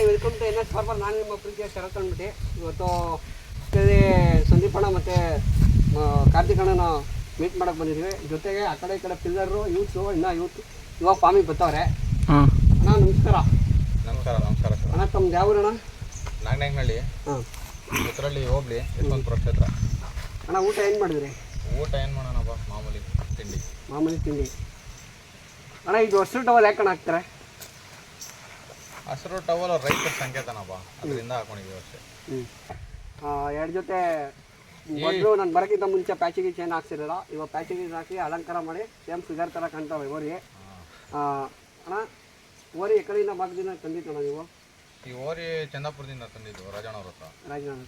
Hi welcome to N S farmer ನಾನು ನಿಮ್ಮ ಪ್ರೀತಿಯ ಶರತ್ ಅಂದ್ಬಿಟ್ಟು ಇವತ್ತು ಇಲ್ಲಿ ಸಂದೀಪ್ ಅಣ್ಣ ಮತ್ತು ಕಾರ್ತಿಕ್ ಅಣ್ಣನ ಮೀಟ್ ಮಾಡೋಕ್ಕೆ ಬಂದಿದ್ದೀವಿ. ಜೊತೆಗೆ ಆ ಕಡೆ ಈ ಕಡೆ ಪಿಲ್ಲರು ಯೂತ್ಸು ಇನ್ನೂ ಯೂತ್ ಇವಾಗ ಫಾರ್ಮಿಗೆ ಬರ್ತಾವ್ರೆ ಹಾಂ. ಅಣ್ಣ ನಮಸ್ಕಾರ. ನಮಸ್ಕಾರ ನಮಸ್ಕಾರ ಸರ್. ಅಣ್ಣ ತಮ್ಮ ಯಾವ ಅಣ್ಣ ನಾಗನಾಯಕನಹಳ್ಳಿ ಹಾಂ. ಇದರಲ್ಲಿ ಹೋಗ್ಲಿ ಯಶವಂತಪುರ ಕ್ಷೇತ್ರ. ಅಣ್ಣ ಊಟ ಏನು ಮಾಡಿದ್ರಿ? ಊಟ ಏನು ಮಾಡೋಣಪ್ಪ ಮಾಮೂಲಿ ತಿಂಡಿ. ಮಾಮೂಲಿ ತಿಂಡಿ. ಅಣ್ಣ ಇದು ಹಸಿರು ಟವಲ್ ಯಾಕೆ ಅಣ್ಣ ಹಾಕ್ತಾರೆ? ಹಸಿರು ಟವಲ್ ರೈತರ ಸಂಕೇತನಪ್ಪ ಅದರಿಂದ ಹಾಕೊಂಡಿದ್ದೀವಿ ಅಷ್ಟೇ. ಎರಡು ಜೊತೆ ಮೊದಲು ನಾನು ಬರೋಕ್ಕಿಂತ ಮುಂಚೆ ಪ್ಯಾಚಿಗೆ ಚೇನ್ ಹಾಕ್ಸಿರಲ್ಲ ಇವಾಗ ಪ್ಯಾಚಿಗೆ ಹಾಕಿ ಅಲಂಕಾರ ಮಾಡಿ ಸೇಮ್ ಫಿಗರ್ ಥರ ಕಾಣ್ತಾವೆ ಓರಿಗೆ. ಅಣ್ಣ ಓರಿ ಎಕಡೆಯಿಂದ ಭಾಗದಿಂದ ತಂದಿತ್ತು ನೀವು? ಈ ಓರಿ ಚಂದಾಪುರದಿಂದ ತಂದಿದ್ದು ರಾಜಣ್ಣವ್ರ ಹತ್ರ. ರಾಜನಾಥ್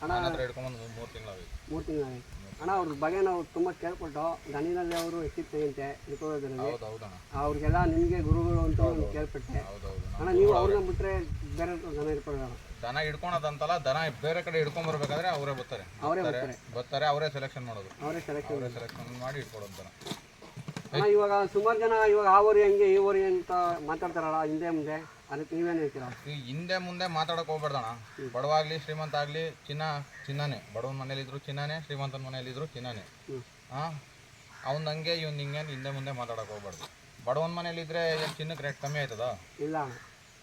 ಹತ್ರ ಹಿಡ್ಕೊಂಬಂದು ಮೂರು ತಿಂಗಳಾಗಿ ಮೂರು ಅಣ್ಣ ಅವ್ರ ಬಗ್ಗೆ ನಾವು ತುಂಬ ಕೇಳ್ಕೊಟ್ಟು ಗಣಿನಲ್ಲಿ ಅವರು ಎತ್ತಿತ್ತಂತೆ ಹಿಡ್ಕೊಳ್ಳೋದ್ರಲ್ಲಿ ಹೌದು ಹೌದಣ್ಣ ಅವ್ರಿಗೆಲ್ಲ ನಿಮಗೆ ಗುರುಗಳು ಅಂತ ಕೇಳ್ಪಟ್ಟೆ. ಹೌದು ಹೌದು ಅಣ್ಣ. ನೀವು ಅವ್ರನ್ನ ಬಿಟ್ಟರೆ ಬೇರೆ ದನ ಇಟ್ಕೊಳ್ಳೋಣ ದನ ಹಿಡ್ಕೊಳೋದಂತಲ್ಲ ದನ ಬೇರೆ ಕಡೆ ಹಿಡ್ಕೊಂಬರ್ಬೇಕಾದ್ರೆ ಅವರೇ ಬರ್ತಾರೆ. ಅವರೇ ಬರ್ತಾರೆ ಬರ್ತಾರೆ. ಬರ್ತಾರೆ ಅವರೇ ಸೆಲೆಕ್ಷನ್ ಮಾಡೋದು. ಅವರೇ ಸೆಲೆಕ್ಷನ್ ಅವರೇ ಸೆಲೆಕ್ಷನ್ ಮಾಡಿ ಇಟ್ಕೊಳ್ಳೋದು ದನ. ಅಣ್ಣ ಇವಾಗ ಸುಮಾರು ಜನ ಇವಾಗ ಆ ಊರಿ ಹಂಗೆ ಈ ಊರಿ ಅಂತ ಮಾತಾಡ್ತಾರಲ್ಲ ಹಿಂದೆ ಮುಂದೆ. ಅದಕ್ಕೆ ನೀವೇನು ಹೇಳ್ತೀರಾ? ಈ ಹಿಂದೆ ಮುಂದೆ ಮಾತಾಡಕ್ ಹೋಗ್ಬೇಡ್ದಣ ಬಡವಾಗ್ಲಿ ಶ್ರೀಮಂತ ಆಗ್ಲಿ ಚಿನ್ನ ಚಿನ್ನನೇ. ಬಡವನ ಮನೇಲಿದ್ರು ಚಿನ್ನನೇ ಶ್ರೀಮಂತನ ಮನೇಲಿದ್ರು ಚಿನ್ನನೇ. ಹಾ ಅವ್ನ ಹಂಗೆ ಇವ್ನ ಹಿಂಗೆ ಹಿಂದೆ ಮುಂದೆ ಮಾತಾಡಕ್ ಹೋಗ್ಬಾರ್ದು ಬಡವನ ಮನೇಲಿದ್ರೆ ಇದ್ರೆ ಚಿನ್ನಕ್ಕೆ ರೇಟ್ ಕಮ್ಮಿ ಆಯ್ತದ? ಇಲ್ಲ.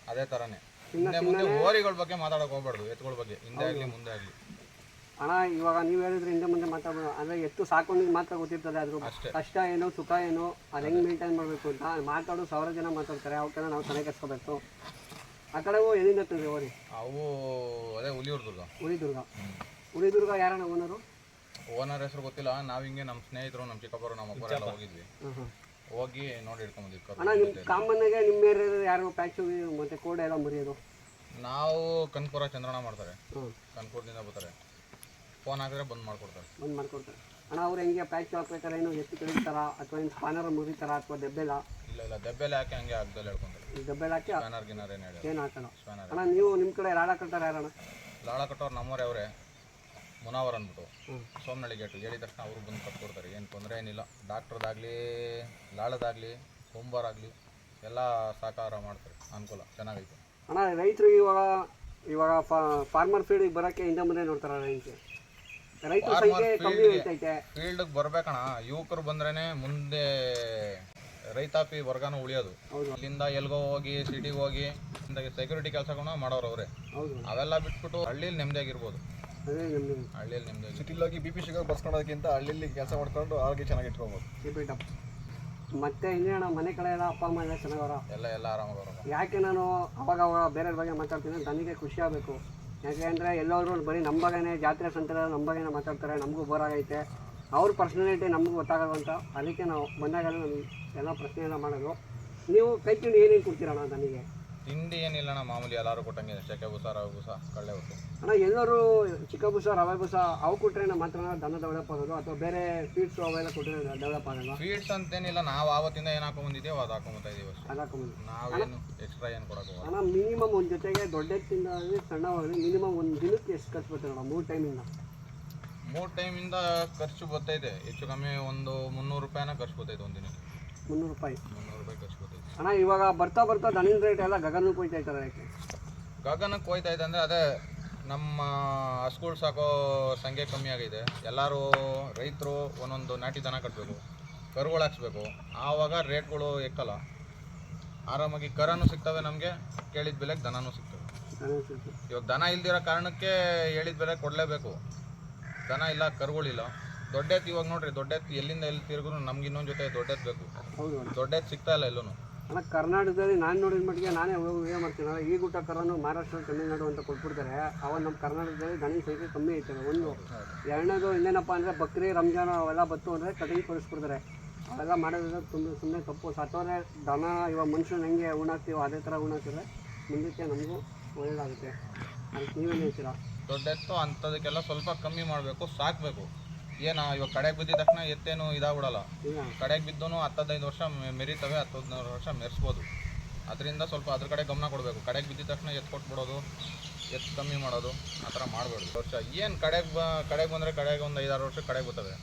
ಅದೇ ಥರನೇ ಹಿಂದೆ ಮುಂದೆ ಓರಿಗಳ ಬಗ್ಗೆ ಮಾತಾಡಕ್ ಹೋಗ್ಬಾರ್ದು ಎತ್ತುಗಳ ಬಗ್ಗೆ. ಹಿಂದೆ ಆಗ್ಲಿ ಮುಂದೆ ಆಗ್ಲಿ. ಅಣ್ಣ ಇವಾಗ ನೀವು ಹೇಳಿದ್ರೆ ಹಿಂದೆ ಮುಂದೆ ಮಾತಾಡ್ಬೋದು. ಅಂದರೆ ಎತ್ತು ಸಾಕೊಂಡಿಗೆ ಮಾತ್ರ ಗೊತ್ತಿರ್ತದೆ ಅದ್ರ. ಕಷ್ಟ ಏನು ಸುಖ ಏನು ಅದು ಹೆಂಗೆ ಮೇಂಟೈನ್ ಮಾಡಬೇಕು ಅಂತ ಮಾತಾಡೋ ಸಾವಿರ ಜನ ಮಾತಾಡ್ತಾರೆ. ಅವಕ್ಕೆಲ್ಲ ನಾವು ತಲೆ ಕೆಸ್ಕೋಬೇಕು ಆ ಕಡೆ ಎಲ್ಲಿಂದ ತಿಳಿದ್ರಿ ಓರಿ ಅವು ಅದೇ ಹುಲಿಯೂರ್ದುರ್ಗ. ಹುಲಿದುರ್ಗ. ಹುಲಿದುರ್ಗ ಯಾರಣ್ಣ ಓನರು ಓನರ್ ಹೆಸರು ಗೊತ್ತಿಲ್ಲ. ನಾವು ಹಿಂಗೆ ನಮ್ಮ ಸ್ನೇಹಿತರು ನಮ್ಮ ಚಿಕ್ಕಪ್ಪರು ನಮ್ಮ ಅಪ್ಪರೆಲ್ಲ ಹೋಗಿದ್ವಿ. ಹೋಗಿ ನೋಡಿ ಹಿಡ್ಕೊಂಬಂದ್ವಿ ಅಣ್ಣ ನಿಮ್ಮ ನಿಮ್ಮ ಕಾಮನ್ನಾಗೆ ನಿಮ್ಮ ಏರಿಯಾದ ಯಾರು ಪ್ಯಾಚು ಮತ್ತೆ ಕೋಡೆ ಎಲ್ಲ ಮುರಿಯೋದು? ನಾವು ಕನ್ಪುರ ಚಂದ್ರಣ ಮಾಡ್ತಾರೆ. ಕನ್ಪುರದಿಂದ ಬರ್ತಾರೆ. ಫೋನ್ ಆದರೆ ಬಂದ್ ಮಾಡ್ಕೊಡ್ತಾರೆ. ಬಂದ್ ಮಾಡ್ಕೊಡ್ತಾರೆ. ಅಣ್ಣ ಅವ್ರು ಹೆಂಗೆ ಪ್ಯಾಚ್ ಹಾಕ್ಬೇಕಾದ್ರೆ ಏನು ಎತ್ತಿ ಕಡಿತಾರ ಅಥವಾ ಏನು ಸ್ಪಾನರ್ ಮುರಿತಾರ ಅಥವಾ ದೆಬ್ಬೆಲ್ಲ? ಇಲ್ಲ ಇಲ್ಲ ದೆಬ್ಬೆಲ್ಲ ಹಾಕಿ ಹಂಗೆ ಆಗ್ದಲ್ಲಿ ಹೇಳ್ಕೊಂತಾರೆ. ಈ ದೆಬ್ಬೆಲ್ಲ ಹಾಕಿ ಸ್ಪ್ಯಾನರ್ ಗಿನ್ನರ್ ಏನು ಹೇಳಿ ಏನು ಹಾಕೋಣ? ಸ್ಪ್ಯಾನರ್ ಅಣ್ಣ ನೀವು ನಿಮ್ಮ ಕಡೆ ರಾಡ ಕಟ್ಟಾರ ಯಾರಣ್ಣ? ಲಾಳ ಕಟ್ಟೋರು ನಮ್ಮವರೇ ಅವರೇ ಮುನಾವರ್ ಅಂದ್ಬಿಟ್ಟು. ಸೋಮನಳ್ಳಿ ಗೇಟು ಹೇಳಿದ ತಕ್ಷಣ ಅವರು ಬಂದು ಕಟ್ಕೊಡ್ತಾರೆ ಏನು ತೊಂದರೆ ಏನಿಲ್ಲ. ಡಾಕ್ಟ್ರದಾಗಲಿ ಲಾಳದಾಗಲಿ ಸೋಮವಾರಾಗಲಿ ಎಲ್ಲ ಸಹಕಾರ ಮಾಡ್ತಾರೆ ಅನುಕೂಲ ಚೆನ್ನಾಗೈತೆ. ಅಣ್ಣ ರೈತರು ಇವಾಗ ಇವಾಗ ಫಾರ್ಮರ್ ಫೀಲ್ಡಿಗೆ ಬರೋಕ್ಕೆ ಹಿಂದೆ ಮುಂದೆ ನೋಡ್ತಾರೆ ರೈತರು. ರೈತರ ಸಂಖ್ಯೆ ಕಮ್ಮಿ ಐತೈತೆ ಫೀಲ್ಡ್ಗೆ ಬರ್ಬೇಕಣ ಯುವಕರು ಬಂದ್ರೇನೆ ಮುಂದೆ ರೈತಾಪಿ ವರ್ಗನೂ ಉಳಿಯೋದು. ಇಲ್ಲಿಂದ ಎಲ್ಗೋ ಹೋಗಿ ಸಿಟಿಗೆ ಹೋಗಿ ಸೆಕ್ಯೂರಿಟಿ ಕೆಲಸಗಳನ್ನ ಮಾಡೋರು ಅವರೇ. ಹೌದು. ಅವೆಲ್ಲ ಬಿಟ್ಬಿಟ್ಟು ಹಳ್ಳಿಲಿ ನೆಮ್ಮದಿಯಾಗಿರ್ಬೋದು ಅದೇ ನೆಮ್ಮದಿ. ಹಳ್ಳಿಯಲ್ಲಿ ಹೋಗಿ ಬಿ ಪಿ ಶುಗರ್ ಬರ್ಸ್ಕೊಳೋದಕ್ಕಿಂತ ಹಳ್ಳಿಲಿ ಕೆಲಸ ಮಾಡ್ಕೊಂಡು ಆರೋಗ್ಯ ಚೆನ್ನಾಗಿ ಇಟ್ಕೋಬೋದು. ಮತ್ತೆ ಇನ್ನೇನ ಮನೆ ಕಡೆ ಎಲ್ಲ ಅಪ್ಪ ಅಮ್ಮ ಎಲ್ಲ ಚೆನ್ನಾಗವ್ರ ಎಲ್ಲ ಎಲ್ಲ ಆರಾಮಾಗವ್ರಪ್ಪ ಯಾಕೆ ನಾನು ಅವಾಗ ಅವಾಗ ಬೇರೆ ಬಗ್ಗೆ ಮಾತಾಡ್ತೀನಿ ನನಗೆ ಖುಷಿ ಆಗಬೇಕು. ಯಾಕೆ ಅಂದರೆ ಎಲ್ಲರೂ ಬರೀ ನಮ್ಮ ಜಾತ್ರೆ ಸಂತರ ನಮ್ಮ ಮಾತಾಡ್ತಾರೆ, ನಮಗೂ ಬೋರ್ ಆಗೈತೆ. ಅವ್ರ ಪರ್ಸ್ನಾಲಿಟಿ ನಮಗೂ ಗೊತ್ತಾಗಲ್ಲ ಅಂತ ಅದಕ್ಕೆ ನಾವು ಬಂದಾಗೆಲ್ಲ ಎಲ್ಲ ಪ್ರಶ್ನೆಯನ್ನು ಮಾಡೋದು. ನೀವು ಕೈ ತಿಂಡಿ ಏನೇನು ಕೊಡ್ತೀರಣ್ಣ ನನಗೆ ತಿಂಡಿ ಏನಿಲ್ಲ ಅಣ್ಣ ಮಾಮೂಲಿ ಎಲ್ಲರೂ ಕೊಟ್ಟಂಗೆ ಶೆಕೆ ಬೂಸ ರವೆ ಬೂಸ ಕಳ್ಳೆ ಹೊತ್ತು ಅಣ್ಣ ಎಲ್ಲರೂ ಚಿಕ್ಕ ಬುಸ ರವೆ ಬುಸ ಅವು ಕೊಟ್ಟರೆ ಮಾತ್ರ ದನ ಡೆವಲಪ್ ಆಗೋದು ಅಥವಾ ಬೇರೆ ಫೀಡ್ಸ್ ಅವೆಲ್ಲ ಕೊಟ್ಟರೆ ಡೆವಲಪ್ ಆಗಲ್ಲ ಸ್ವೀಟ್ಸ್ ಅಂತೇನಿಲ್ಲ ನಾವು ಆವತ್ತಿಂದ ಏನು ಹಾಕೊಂಬಂದಿದ್ದೇವೆ ಅದು ಹಾಕೊಂಬತ್ತಾ ಇದೀವಿ ಅಷ್ಟೇ. ನಾವೇನು ಎಕ್ಸ್ಟ್ರಾ ಏನು ಕೊಡೋದು ಅಣ್ಣ ಮಿನಿಮಮ್ ಒಂದು ಜೊತೆಗೆ ದೊಡ್ಡ ಸಣ್ಣ ಸಣ್ಣವಾಗಲಿ ಮಿನಿಮಮ್ ಒಂದು ದಿನಕ್ಕೆ ಎಷ್ಟು ಖರ್ಚು ಬರ್ತಾರೆ ಅಣ್ಣ ಮೂರು ಟೈಮಿಂದ ಮೂರು ಟೈಮಿಂದ ಖರ್ಚು ಬರ್ತೈತೆ ಹೆಚ್ಚು ಕಮ್ಮಿ ಒಂದು ಮುನ್ನೂರು ರೂಪಾಯಿನ ಖರ್ಚು ಬರ್ತೈತೆ ಒಂದು ದಿನಕ್ಕೆ. ಮುನ್ನೂರು ರೂಪಾಯಿ. ಮುನ್ನೂರು ರೂಪಾಯಿ ಖರ್ಚು ಬರ್ತೈತೆ ಅಣ್ಣ ಇವಾಗ ಬರ್ತಾ ಬರ್ತಾ ದನಿನ ರೇಟ್ ಎಲ್ಲ ಗಗನಕ್ಕೆ ಹೋಯ್ತಾ ಇದ್ದಾರೆ ಯಾಕೆ? ಗಗನಕ್ಕೆ ಹೋಯ್ತಾ ಇದೆ ಅಂದರೆ ಅದೇ ನಮ್ಮ ಹಸುಗಳು ಸಾಕೋ ಸಂಖ್ಯೆ ಕಮ್ಮಿ ಆಗಿದೆ. ಎಲ್ಲರೂ ರೈತರು ಒಂದೊಂದು ನಾಟಿ ದನ ಕಟ್ಟಬೇಕು ಕರುಗಳು ಹಾಕ್ಸ್ಬೇಕು. ಆವಾಗ ರೇಟ್ಗಳು ಎಕ್ಕಲ್ಲ. ಆರಾಮಾಗಿ ಕರನೂ ಸಿಗ್ತವೆ ನಮಗೆ ಕೇಳಿದ ಬೆಲೆಗೆ ದನನೂ ಸಿಗ್ತವೆ. ಇವಾಗ ದನ ಇಲ್ದಿರೋ ಕಾರಣಕ್ಕೆ ಹೇಳಿದ ಬೆಲೆ ಕೊಡಲೇಬೇಕು. ದನ ಇಲ್ಲ ಕರುಗಳಿಲ್ಲ ದೊಡ್ಡೆತ್ತು ಇವಾಗ ನೋಡ್ರಿ ದೊಡ್ಡೆತ್ತು ಎಲ್ಲಿಂದ ಎಲ್ಲಿ ತಿರುಗು ನಮ್ಗೆ ಇನ್ನೊಂದು ಜೊತೆ ದೊಡ್ಡೆತ್ತು ಬೇಕು. ದೊಡ್ಡ ಎತ್ತು ದೊಡ್ಡೆತ್ತು ಸಿಗ್ತಾ ಇಲ್ಲ ಎಲ್ಲೂ ಅಣ್ಣ ಕರ್ನಾಟಕದಲ್ಲಿ ನಾನು ನೋಡಿದ ಮಟ್ಟಿಗೆ ನಾನೇ ಹೋಗಿ ಮಾಡ್ತೀನಿ. ಅಲ್ಲ, ಈ ಗುಟ್ಟ ಕರೋನು ಮಹಾರಾಷ್ಟ್ರ, ತಮಿಳುನಾಡು ಅಂತ ಕೊಟ್ಬಿಡ್ತಾರೆ. ಅವಾಗ ನಮ್ಮ ಕರ್ನಾಟಕದಲ್ಲಿ ದನಿನ ಸಂಖ್ಯೆ ಕಮ್ಮಿ ಐತದೆ ಒಂದು. ಎರಡನೇದು ಇನ್ನೇನಪ್ಪ ಅಂದರೆ ಬಕ್ರಿ, ರಂಜಾನ್ ಅವೆಲ್ಲ ಬತ್ತು ಅಂದರೆ ಕಟಿಂಗ್ ಕೊಡಿಸ್ಬಿಡ್ತಾರೆ ಅವೆಲ್ಲ ಮಾಡೋದ್ರೆ ತುಂಬ ಸುಮ್ಮನೆ ತಪ್ಪು. ಸತ್ತೋದ್ರೆ ದನ ಇವಾಗ ಮನುಷ್ಯನ ಹೆಂಗೆ ಉಣಾಕ್ತೀವೋ ಅದೇ ಥರ ಉಣಾಕಿದ್ರೆ ಮುಂದಕ್ಕೆ ನಮಗೂ ಒಳ್ಳೆಯದಾಗುತ್ತೆ ಅದಕ್ಕೆ ನೀವೇನು ಹೇಳ್ತೀರಾ? ದೊಡ್ಡೆತ್ತು ಅಂಥದಕ್ಕೆಲ್ಲ ಸ್ವಲ್ಪ ಕಮ್ಮಿ ಮಾಡಬೇಕು, ಸಾಕಬೇಕು. ಏನ ಇವಾಗ ಕಡೆಗೆ ಬಿದ್ದಿದ ತಕ್ಷಣ ಎತ್ತೇನು ಇದಾಗ್ಬಿಡಲ್ಲ. ಕಡೆಗೆ ಬಿದ್ದೂ ಹತ್ತದೈದು ವರ್ಷ ಮೆರಿತವೆ ಮೆರಿತವೆ ಹತ್ತದೈದು ವರ್ಷ ಮೆರೆಸ್ಬೋದು. ಅದರಿಂದ ಸ್ವಲ್ಪ ಅದ್ರ ಕಡೆ ಗಮನ ಕೊಡಬೇಕು. ಕಡೆಗೆ ಬಿದ್ದಿದ ತಕ್ಷಣ ಎತ್ತು ಕೊಟ್ಬಿಡೋದು ಎತ್ತು ಕಮ್ಮಿ ಮಾಡೋದು ಆ ಥರ ಮಾಡಬೇಡಿ ವರ್ಷ ಏನು ಕಡೆಗೆ ಬ ಕಡೆಗೆ ಬಂದರೆ ಕಡೆಗೆ ಒಂದು ಐದಾರು ವರ್ಷ ಕಡೆಗೆ ಬರ್ತವೆ.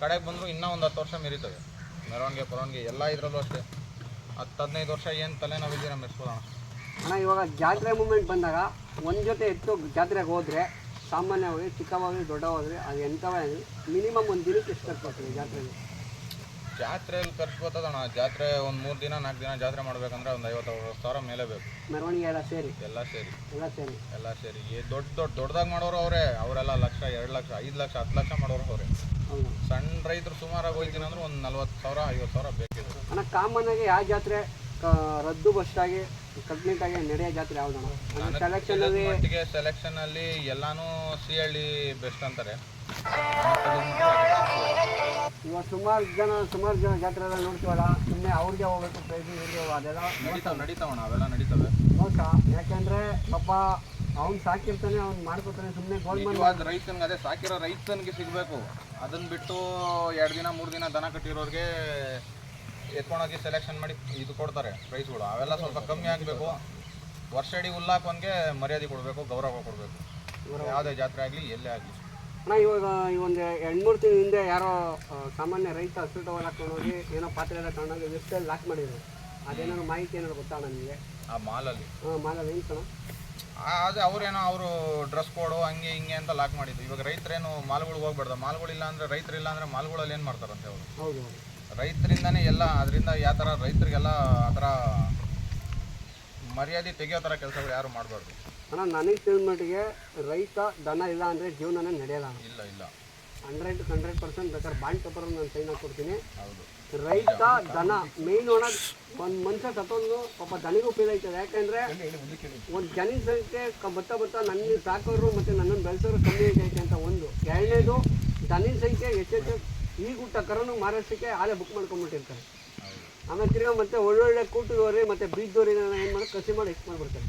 ಕಡೆಗೆ ಬಂದರೂ ಇನ್ನೂ ಒಂದು ಹತ್ತು ವರ್ಷ ಮೆರಿತವೆ. ಮೆರವಣಿಗೆ ಪರವಣಿಗೆ ಎಲ್ಲ ಇದರಲ್ಲೂ ಅಷ್ಟೇ. ಹತ್ತು ಹದಿನೈದು ವರ್ಷ ಏನು ತಲೆನೋವಿದ್ದೀರ ಮೆರೆಸ್ಬೋದಣ್ಣ. ಅಣ್ಣ ಇವಾಗ ಜಾತ್ರೆ ಮೂಮೆಂಟ್ ಬಂದಾಗ ಒಂದು ಜೊತೆ ಎತ್ತು ಜಾತ್ರೆಗೆ ಹೋದರೆ ಸಾಮಾನ್ಯವಾಗಿ ಚಿಕ್ಕವಾಗಲಿ ದೊಡ್ಡವಾದ್ರೆ ಅದು ಎಂಥವೇ ಆಗಲಿ ಮಿನಿಮಮ್ ಒಂದು ದಿನಕ್ಕೆ ಎಷ್ಟು ಖರ್ಚು ಆಗ್ತದೆ ಜಾತ್ರೆಗೆ? ಜಾತ್ರೆಯಲ್ಲಿ ಖರ್ಚು ಬರ್ತದಣ್ಣ ಜಾತ್ರೆ ಒಂದು ಮೂರು ದಿನ ನಾಲ್ಕು ದಿನ ಜಾತ್ರೆ ಮಾಡ್ಬೇಕಂದ್ರೆ ಒಂದು ಐವತ್ತು ಅರವತ್ತು ಸಾವಿರ ಮೇಲೆ ಬೇಕು. ಮೆರವಣಿಗೆ ಎಲ್ಲ ಸೇರಿ? ಎಲ್ಲ ಸೇರಿ. ಎಲ್ಲ ಸೇರಿ? ಎಲ್ಲ ಸೇರಿ. ಈ ದೊಡ್ಡ ದೊಡ್ಡ ದೊಡ್ಡದಾಗಿ ಮಾಡೋರು ಅವರೇ. ಅವರೆಲ್ಲ ಲಕ್ಷ ಎರಡು ಲಕ್ಷ ಐದು ಲಕ್ಷ ಹತ್ತು ಲಕ್ಷ ಮಾಡೋರು ಅವರೇ. ಸಣ್ಣ ರೈತರು ಸುಮಾರಾಗಿ ಹೋಗ್ತೀನಿ ಅಂದ್ರೆ ಒಂದು ನಲ್ವತ್ತು ಸಾವಿರ ಐವತ್ತು ಸಾವಿರ ಬೇಕಿದೆ. ಅಣ್ಣ ಕಾಮನ್ ಆಗಿ ಯಾವ ಜಾತ್ರೆ ರದ್ದು ಬಸ್ಟಾಗಿ ಕಂಪ್ಲೀಟ್ ಆಗಿ ನಡೆಯೋ ಜಾತ್ರೆ ಯಾವ್ದಣ್ಣ ಸೆಲೆಕ್ಷನ್ ಅಲ್ಲಿ ಮಟ್ಟಿಗೆ ಸೆಲೆಕ್ಷನ್ ಅಲ್ಲಿ ಎಲ್ಲಾನು ಸಿ ಹಳ್ಳಿ ಬೆಸ್ಟ್ ಅಂತಾರೆ. ಇವಾಗ ಸುಮಾರು ಜನ ಸುಮಾರು ಜನ ಜಾತ್ರೆ ಎಲ್ಲ ನೋಡ್ತೀವಲ್ಲ ಸುಮ್ಮನೆ ಅವ್ರಿಗೆ ಹೋಗ್ಬೇಕು ಪ್ರೈಸ್ ಇವ್ರಿಗೆ ಅದೆಲ್ಲ ನಡೀತಾವ ನಡೀತಾವಣ ಅವೆಲ್ಲ ನಡೀತವೆ. ಮೋಸ. ಯಾಕೆಂದ್ರೆ ಪಾಪ ಅವ್ನು ಸಾಕಿರ್ತಾನೆ ಅವ್ನು ಮಾಡ್ಕೊತಾನೆ ಸುಮ್ಮನೆ ರೈತನ್ಗೆ ರೈತನಿಗೆ ಅದೇ ಸಾಕಿರೋ ರೈತನಿಗೆ ಸಿಗಬೇಕು. ಅದನ್ನ ಬಿಟ್ಟು ಎರಡು ದಿನ ಮೂರು ದಿನ ದನ ಕಟ್ಟಿರೋರಿಗೆ ಎತ್ಕೊಂಡೋಗಿ ಸೆಲೆಕ್ಷನ್ ಮಾಡಿ ಇದು ಕೊಡ್ತಾರೆ ಪ್ರೈಸ್ಗಳು ಅವೆಲ್ಲ ಸ್ವಲ್ಪ ಕಮ್ಮಿ ಆಗಬೇಕು. ವರ್ಷ ಇಡೀ ಹುಲ್ಲಾಕೋನ್ಗೆ ಮರ್ಯಾದೆ ಕೊಡಬೇಕು ಗೌರವ ಕೊಡಬೇಕು. ಯಾವುದೇ ಜಾತ್ರೆ ಆಗಲಿ ಎಲ್ಲೇ ಆಗಲಿ. ಅಣ್ಣ ಇವಾಗ ಈ ಒಂದು ಎರಡು ಮೂರು ತಿಂಗಳ ಹಿಂದೆ ಯಾರೋ ಸಾಮಾನ್ಯ ರೈತ ಹಸಿರು ಹಾಕೊಂಡು ಹೋಗಿ ಏನೋ ಪಾತ್ರೆ ಎಲ್ಲ ತಗೊಂಡೋಗಿ ಲಿಫ್ಟಲ್ಲಿ ಲಾಕ್ ಮಾಡಿದ್ರು. ಅದೇನೋ ಮಾಹಿತಿ ಏನಾದ್ರು ಗೊತ್ತಾ ಅಣ್ಣ ನಿಮಗೆ? ಆ ಮಾಲಲ್ಲಿ. ಹಾಂ ಮಾಲಲ್ಲಿ ಏನು ಕಣ? ಅದೇ ಅವ್ರೇನೋ ಅವರು ಡ್ರೆಸ್ ಕೋಡು ಹಂಗೆ ಹಿಂಗೆ ಅಂತ ಲಾಕ್ ಮಾಡಿದ್ದು. ಇವಾಗ ರೈತರೇನು ಮಾಲ್ಗಳಿಗೆ ಹೋಗ್ಬಾರ್ದು. ಮಾಲ್ಗಳಿಲ್ಲ ಅಂದರೆ ರೈತರಿಲ್ಲ ಅಂದರೆ ಮಾಲ್ಗಳಲ್ಲಿ ಏನು ಮಾಡ್ತಾರಂತೆ ಅವರು? ಹೌದು ಹೌದು. ರೈತರಿಂದನೇ ಎಲ್ಲ ಅದರಿಂದ ಯಾವ ಥರ ರೈತರಿಗೆಲ್ಲ ಆ ಥರ ಮರ್ಯಾದೆ ತೆಗೆಯೋ ಥರ ಕೆಲಸಗಳು ಯಾರು ಮಾಡಬಾರ್ದು. ಅಣ್ಣ ನನಗೆ ತಿಳಿದ ಮಟ್ಟಿಗೆ ರೈತ ದನ ಇಲ್ಲ ಅಂದರೆ ಜೀವನನೇ ನಡೆಯಲ್ಲ. ಇಲ್ಲ ಇಲ್ಲ. ಹಂಡ್ರೆಡ್ ಹಂಡ್ರೆಡ್ ಪರ್ಸೆಂಟ್ ಬೇಕಾದ್ರೆ ಬ್ಯಾಂಕ್ ಪೇಪರ್ ನಾನು ಸೈನ್ ಹಾಕ್ಕೊಡ್ತೀನಿ ಹೌದು. ರೈತ ದನ ಮೇಯ್ನ್ ಒಣ ಒಂದು ಮನುಷ್ಯ ಸತ್ತೊಂದು ಪಾಪ ದನಿಗೂ ಫೀಲ್ ಆಯ್ತದೆ. ಯಾಕೆಂದರೆ ಒಂದು ಜನ ಸಂಖ್ಯೆ ಬತ್ತ ಬತ್ತ ನನ್ನ ಸಾಕೋರು ಮತ್ತು ನನ್ನನ್ನು ಬೆಳೆಸೋರು ಕಮ್ಮಿ ಐತೆ ಅಂತ ಒಂದು. ಎರಡನೇದು ದನಿನ ಸಂಖ್ಯೆ ಹೆಚ್ಚೆಚ್ಚು ಈ ಗುಟ್ಟ ಮಹಾರಾಷ್ಟ್ರಕ್ಕೆ ಆಲೇ ಬುಕ್ ಮಾಡ್ಕೊಂಡ್ಬಿಟ್ಟಿರ್ತಾರೆ. ಆಮೇಲೆ ತಿರ್ಗಾ ಮತ್ತೆ ಒಳ್ಳೊಳ್ಳೆ ಕೂಟದವ್ರಿ ಮತ್ತು ಬೀಜದವ್ರಿಗೆ ಏನು ಮಾಡಿ, ಕಸಿ ಮಾಡಿ ಎಕ್ಸ್ ಮಾಡ್ಬಿಡ್ತಾರೆ.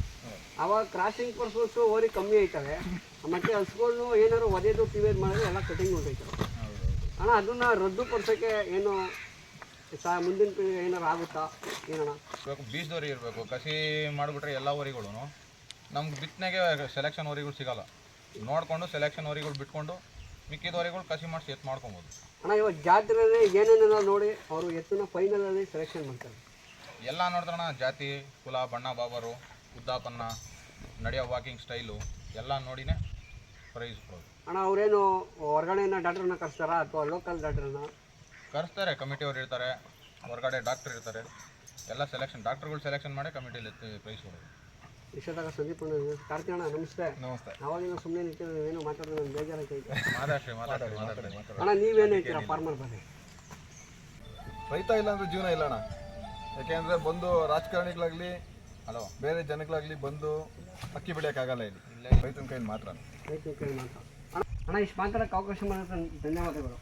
ಅವಾಗ ಕ್ರಾಸಿಂಗ್ ಪರ್ಸನ್ಸ್ ಓರಿ ಕಮ್ಮಿ ಆಯ್ತವೆ ಮತ್ತೆ ಹಸ್ಗಳ್ನು ಏನಾದ್ರು ಒದೆದು ಟಿವೇದ್ ಮಾಡಿದ್ರೆ ಎಲ್ಲ ಕಟಿಂಗ್ ಹೊಂಟೈತವೆ ಹೌದು ಅಣ್ಣ, ಅದನ್ನ ರದ್ದುಪಡಿಸೋಕ್ಕೆ ಏನು ಮುಂದಿನ ಪೀಳಿಗೆ ಏನಾರು ಆಗುತ್ತಾ? ಏನಣ್ಣ? ಇವಾಗ ಇರಬೇಕು, ಕಸಿ ಮಾಡಿಬಿಟ್ರೆ ಎಲ್ಲ ಹೊರಿಗಳು ನಮ್ಗೆ ಬಿತ್ತನೆಗೆ ಸೆಲೆಕ್ಷನ್ ವರಿಗಳು ಸಿಗಲ್ಲ. ನೋಡಿಕೊಂಡು ಸೆಲೆಕ್ಷನ್ ಹೊರಿಗಳು ಬಿಟ್ಕೊಂಡು ಮಿಕ್ಕಿದ ವರಿಗಳು ಕಸಿ ಮಾಡಿಸಿ ಎತ್ತು ಮಾಡ್ಕೊಬೋದು. ಅಣ್ಣ ಇವಾಗ ಜಾತ್ರೆಯಲ್ಲಿ ಏನೇನೆಲ್ಲ ನೋಡಿ ಅವರು ಎತ್ತನ್ನ ಫೈನಲಲ್ಲಿ ಸೆಲೆಕ್ಷನ್ ಮಾಡ್ತಾರೆ? ಎಲ್ಲ ನೋಡಿದ್ರಣ ಜಾತಿ ಕುಲ ಬಣ್ಣ ಬಾಬರು ಉದ್ದಾಪನ್ನ ನಡೆಯೋ ವಾಕಿಂಗ್ ಸ್ಟೈಲು ಎಲ್ಲ ನೋಡಿನೇ ಪ್ರೈಸ್ ಕೊಡೋದು. ಅಣ್ಣ ಅವರೇನು ಹೊರಗಡೆಯಿಂದ ಡಾಕ್ಟ್ರನ್ನ ಕರೆಸ್ತಾರಾ ಅಥವಾ ಲೋಕಲ್ ಡಾಕ್ಟ್ರನ್ನ ಕರೆಸ್ತಾರೆ ಕಮಿಟಿಯವ್ರು ಇರ್ತಾರೆ ಹೊರಗಡೆ ಡಾಕ್ಟರ್ ಇರ್ತಾರೆ. ಎಲ್ಲ ಸೆಲೆಕ್ಷನ್ ಡಾಕ್ಟರ್ಗಳು ಸೆಲೆಕ್ಷನ್ ಮಾಡಿ ಕಮಿಟಿಯಲ್ಲಿ ಪ್ರೈಸ್ ಕೊಡೋದು. ಇಷ್ಟದಾಗ ಸಂದೀಪ್ ಕಾರ್ತಿಕ್ ಅಣ್ಣ ನಮಸ್ತೆ. ನಮಸ್ತೆ. ಅವಾಗಿನ ಸುಮ್ಮನೆ ನಿಂತಿದ್ದು ಏನು ಮಾತಾಡೋದು ನನಗೆ ಬೇಜಾರಾಯ್ತೈತೆ ಮಾತಾಡ್ರಿ ಮಾತಾಡ್ರಿ ಮಾತಾಡ್ರಿ ಅಣ್ಣ ನೀವೇನು ಹೇಳ್ತೀರಾ ಫಾರ್ಮರ್ ಬಗ್ಗೆ ರೈತ ಇಲ್ಲ ಅಂದ್ರೆ ಜೀವನ ಇಲ್ಲ ಅಣ್ಣ. ಯಾಕೆಂದ್ರೆ ಬಂದು ರಾಜಕಾರಣಿಗಳಾಗ್ಲಿ ಹಲೋ ಬೇರೆ ಜನಗಳಾಗ್ಲಿ ಬಂದು ಅಕ್ಕಿ ಬೆಳೆಯೋಕ್ಕಾಗಲ್ಲ ಇಲ್ಲಿ. ರೈತನ ಕೈಯಲ್ಲಿ ಮಾತ್ರ. ರೈತನ ಕೈಯಲ್ಲಿ ಮಾತ್ರ. ಅಣ್ಣ ಅಣ್ಣ ಇಷ್ಟು ಮಾತಾಡೋಕ್ಕೆ ಅವಕಾಶ ಮಾಡಿದ್ರೆ ಧನ್ಯವಾದಗಳು.